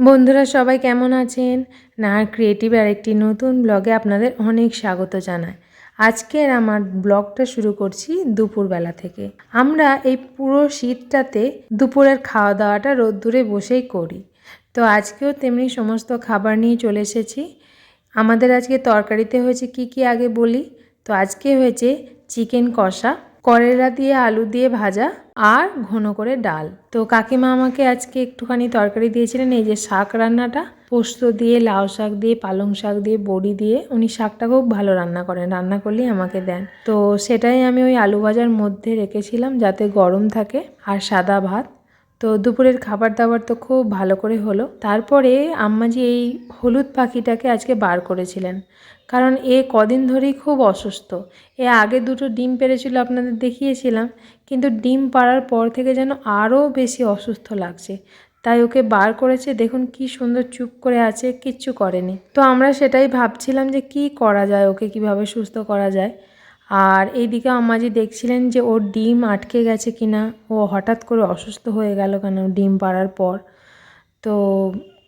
বন্ধুরা, সবাই কেমন আছেন? না ক্রিয়েটিভ আর একটি নতুন ব্লগে আপনাদের অনেক স্বাগত জানাই। আজকের আমার ব্লগটা শুরু করছি দুপুরবেলা থেকে। আমরা এই পুরো শীতটাতে দুপুরের খাওয়া দাওয়াটা রোদ্দুরে বসেই করি। তো আজকেও তেমনি সমস্ত খাবার নিয়ে চলে এসেছি। আমাদের আজকে তরকারিতে হয়েছে কি কি আগে বলি? তো আজকে হয়েছে চিকেন কষা করেলা দিয়ে আলু দিয়ে ভাজা আর ঘন করে ডাল। তো কাকিমা আমাকে আজকে একটুখানি তরকারি দিয়েছিলেন, এই যে শাক রান্নাটা। পোস্ত দিয়ে, লাউ শাক দিয়ে, পালং শাক দিয়ে, বড়ি দিয়ে। উনি শাকটা খুব ভালো রান্না করেন, রান্না করলেই আমাকে দেন। তো সেটাই আমি ওই আলু ভাজার মধ্যে রেখেছিলাম যাতে গরম থাকে আর সাদা ভাত। তো দুপুরের খাবার দাবার তো খুব ভালো করে হলো। তারপরে আম্মাজি এই হলুদ পাখিটাকে আজকে বার করেছিলেন। কারণ এ কদিন ধরেই খুব অসুস্থ। এ আগে দুটো ডিম পেরেছিল আপনাদের দেখিয়েছিলাম, কিন্তু ডিম পাড়ার পর থেকে যেন আরও বেশি অসুস্থ লাগছে। তাই ওকে বার করেছে, দেখুন কি সুন্দর চুপ করে আছে, কিচ্ছু করেনি। তো আমরা সেটাই ভাবছিলাম যে কি করা যায়, ওকে কীভাবে সুস্থ করা যায়। আর এইদিকে আম্মাজি দেখছিলেন যে ওর ডিম আটকে গেছে কিনা। ও হঠাৎ করে অসুস্থ হয়ে গেল কেন ডিম পাড়ার পর। তো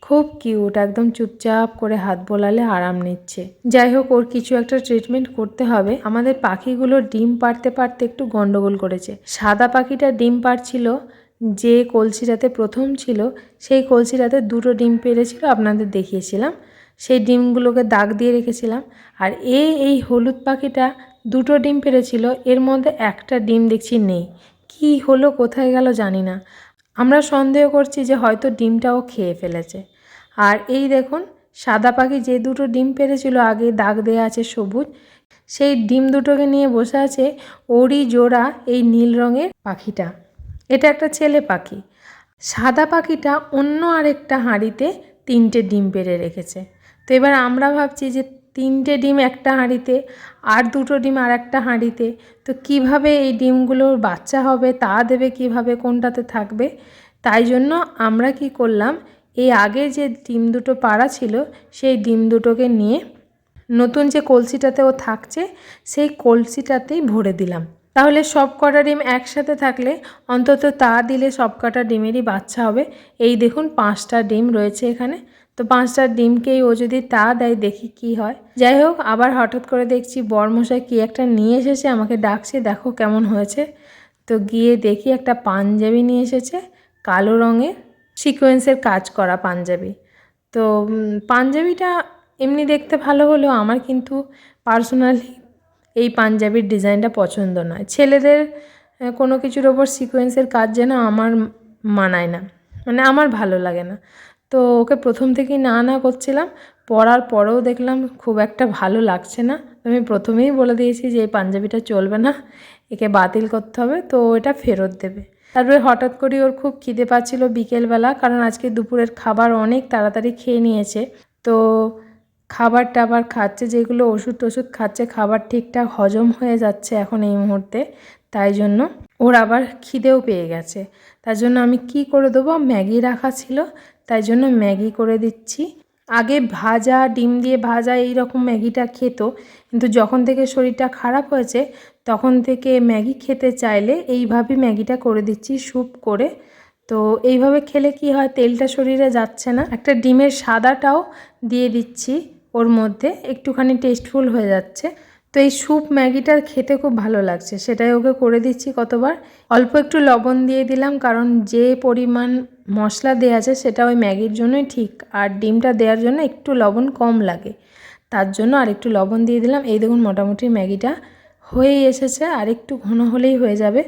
খুব কিউট, একদম চুপচাপ করে হাত বোলালে আরাম নিচ্ছে। যাই হোক, ওর কিছু একটা ট্রিটমেন্ট করতে হবে। আমাদের পাখিগুলো ডিম পাড়তে পারতে একটু গন্ডগোল করেছে। সাদা পাখিটা ডিম পাড়ছিল, যে কলসিটাতে প্রথম ছিল, সেই কলসিটাতে দুটো ডিম পেরেছিল, আপনাদের দেখিয়েছিলাম। সেই ডিমগুলোকে দাগ দিয়ে রেখেছিলাম। আর এ এই হলুদ পাখিটা দুটো ডিম পেরেছিল, এর মধ্যে একটা ডিম দেখছি নেই। কি হলো, কোথায় গেল জানি না। আমরা সন্দেহ করছি যে হয়তো ডিমটাও খেয়ে ফেলেছে। আর এই দেখুন, সাদা পাখি যে দুটো ডিম পেরেছিল, আগে দাগ দেওয়া আছে সবুজ, সেই ডিম দুটোকে নিয়ে বসে আছে ওরই জোড়া এই নীল রঙের পাখিটা। এটা একটা ছেলে পাখি। সাদা পাখিটা অন্য আরেকটা হাঁড়িতে তিনটে ডিম পেড়ে রেখেছে। তো এবার আমরা ভাবছি যে তিনটে ডিম একটা হাঁড়িতে আর দুটো ডিম আর একটা হাঁড়িতে। তো কীভাবে এই ডিমগুলোর বাচ্চা হবে, তা দেবে কীভাবে, কোনটাতে থাকবে? তাই জন্য আমরা কি করলাম, এই আগে যে ডিম দুটো পাড়া ছিল, সেই ডিম দুটোকে নিয়ে নতুন যে কলসিটাতে ও থাকছে, সেই কলসিটাতেই ভরে দিলাম। তাহলে সব কটা ডিম একসাথে থাকলে অন্তত তা দিলে সব কটা ডিমেরই বাচ্চা হবে। এই দেখুন, পাঁচটা ডিম রয়েছে এখানে। তো পাঁচটা ডিমকেই ও যদি তা দেয়, দেখি কি হয়। যাই হোক, আবার হঠাৎ করে দেখছি বরমশাই কি একটা নিয়ে এসেছে, আমাকে ডাকছে, দেখো কেমন হয়েছে। তো গিয়ে দেখি একটা পাঞ্জাবি নিয়ে এসেছে, কালো রঙের সিকোয়েন্সের কাজ করা পাঞ্জাবি। তো পাঞ্জাবিটা এমনি দেখতে ভালো হলেও আমার কিন্তু পার্সোনালি এই পাঞ্জাবির ডিজাইনটা পছন্দ নয়। ছেলেদের কোনো কিছুর ওপর সিকোয়েন্সের কাজ যেন আমার মানায় না মানে আমার ভালো লাগে না। তো ওকে প্রথম থেকেই না না করছিলাম। পরার পরেও দেখলাম খুব একটা ভালো লাগছে না। আমি প্রথমেই বলে দিয়েছি যে, এই পাঞ্জাবিটা চলবে না, একে বাতিল করতে হবে, তো এটা ফেরত দেবে। তারপরে হঠাৎ করে ওর খুব খিদে পাচ্ছিল বিকেলবেলা, কারণ আজকে দুপুরের খাবার অনেক তাড়াতাড়ি খেয়ে নিয়েছে। তো খাবার টাবার খাচ্ছে, যেগুলো ওষুধ টষুধ খাচ্ছে, খাবার ঠিকঠাক হজম হয়ে যাচ্ছে এখন এই মুহূর্তে। তাই জন্য ওর আবার খিদেও পেয়ে গেছে। তার জন্য আমি কি করে দেবো? ম্যাগি রাখা ছিল তাই জন্য ম্যাগি করে দিচ্ছি। আগে ভাজা, ডিম দিয়ে ভাজা এই রকম ম্যাগিটা খেত, কিন্তু যখন থেকে শরীরটা খারাপ হয়েছে, তখন থেকে ম্যাগি খেতে চাইলে এইভাবেই ম্যাগিটা করে দিচ্ছি স্যুপ করে। তো এইভাবে খেলে কি হয়, তেলটা শরীরে যাচ্ছে না। একটা ডিমের সাদাটাও দিয়ে দিচ্ছি, ওর মধ্যে একটুখানি টেস্টফুল হয়ে যাচ্ছে। তো এই স্যুপ ম্যাগিটা খেতে খুব ভালো লাগছে। সেটাই ওকে করে দিচ্ছি কতবার। অল্প একটু লবণ দিয়ে দিলাম, কারণ যে পরিমাণ মশলা দেওয়া আছে সেটা ওই ম্যাগির জন্যই ঠিক, আর ডিমটা দেওয়ার জন্য একটু লবণ কম লাগে। তার জন্য আর একটু লবণ দিয়ে দিলাম। এই দেখুন মোটামুটি ম্যাগিটা হয়েই এসেছে, আর একটু ঘন হলেই হয়ে যাবে।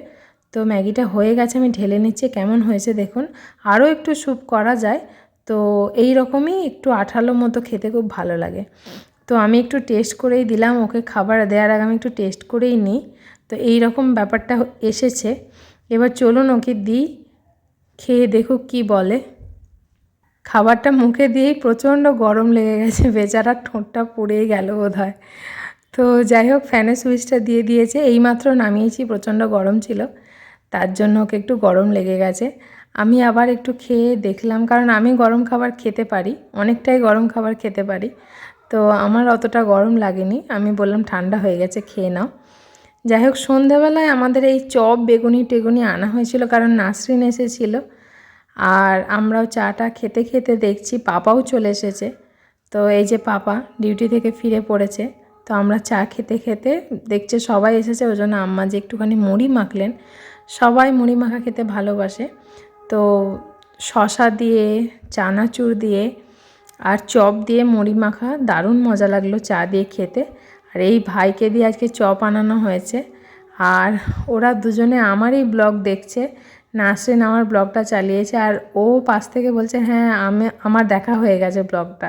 তো ম্যাগিটা হয়ে গেছে, আমি ঢেলে নিচ্ছি, কেমন হয়েছে দেখুন। আরও একটু স্যুপ করা যায়, তো এই রকমই একটু আঠালো মতো খেতে খুব ভালো লাগে। তো আমি একটু টেস্ট করেই দিলাম, ওকে খাবার দেওয়ার আগে আমি একটু টেস্ট করেই নিই। তো এই রকম ব্যাপারটা এসেছে। এবার চলুন ওকে দিই, খেয়ে দেখুক কি বলে। খাবারটা মুখে দিয়েই প্রচণ্ড গরম লেগে গেছে, বেচারা ঠোঁটটা পুড়েই গেল বোধ হয় তো যাই হোক ফ্যানের সুইচটা দিয়ে দিয়েছে, এইমাত্র নামিয়েছি, প্রচণ্ড গরম ছিল। তার জন্য ওকে একটু গরম লেগে গেছে। আমি আবার একটু খেয়ে দেখলাম, কারণ আমি গরম খাবার খেতে পারি, অনেকটাই গরম খাবার খেতে পারি। তো আমার অতটা গরম লাগেনি। আমি বললাম, ঠান্ডা হয়ে গেছে, খেয়ে নাও। যাই হোক, সন্ধ্যাবেলায় আমাদের এই চপ, বেগুনি, টেগুনি আনা হয়েছিল, কারণ নাসরিন এসেছিল। আর আমরাও চাটা খেতে খেতে দেখছি, পাপাও চলে এসেছে। তো এই যে পাপা ডিউটি থেকে ফিরে পড়েছে, তো আমরা চা খেতে খেতে দেখছে সবাই এসেছে, ওই জন্য আম্মা যে একটুখানি মুড়ি মাখলেন, সবাই মুড়ি মাখা খেতে ভালোবাসে। তো শশা দিয়ে, চানাচুর দিয়ে আর চপ দিয়ে মুড়ি মাখা, দারুণ মজা লাগল চা দিয়ে খেতে। আর এই ভাইকে দিয়ে আজকে চপ আনানো হয়েছে। আর ওরা দুজনে আমারই ব্লগ দেখছে। নাসরিন আমার ব্লগটা চালিয়েছে আর ও পাশ থেকে বলছে হ্যাঁ আমি, আমার দেখা হয়ে গেছে ব্লগটা।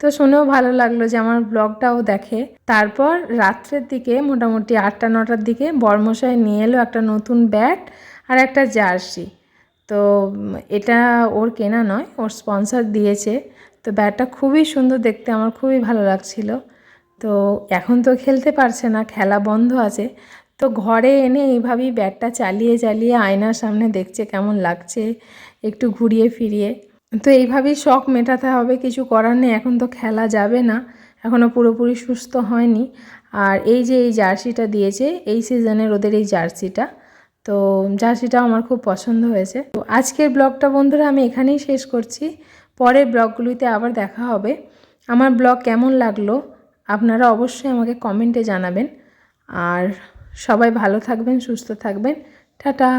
তো শুনেও ভালো লাগল যে আমার ব্লগটাও দেখে। তারপর রাত্রের দিকে মোটামুটি আটটা, নটার দিকে বর্মশাই নিয়ে এলো একটা নতুন ব্যাট আর একটা জার্সি। তো এটা ওর কেনা নয়, ওর স্পন্সর দিয়েছে। তো ব্যাটটা খুবই সুন্দর দেখতে, আমার খুবই ভালো লাগছিল। তো এখন তো খেলতে পারছে না, খেলা বন্ধ আছে। তো ঘরে এনে এইভাবেই ব্যাটটা চালিয়ে চালিয়ে আয়নার সামনে দেখছে কেমন লাগছে, একটু ঘুরিয়ে ফিরিয়ে। তো এইভাবেই শখ মেটাতে হবে, কিছু করার নেই, এখন তো খেলা যাবে না এখনও পুরোপুরি সুস্থ হয়নি। আর এই যে এই জার্সিটা দিয়েছে, এই সিজনের ওদের এই জার্সিটা, তো জার্সিটা আমার খুব পছন্দ হয়েছে। তো আজকের ব্লগটা বন্ধুরা আমি এখানেই শেষ করছি। পরের ব্লগগুলিতে আবার দেখা হবে। আমার ব্লগ কেমন লাগল আপনারা অবশ্যই আমাকে কমেন্টে জানাবেন। আর সবাই ভালো থাকবেন, সুস্থ থাকবেন। টাটা!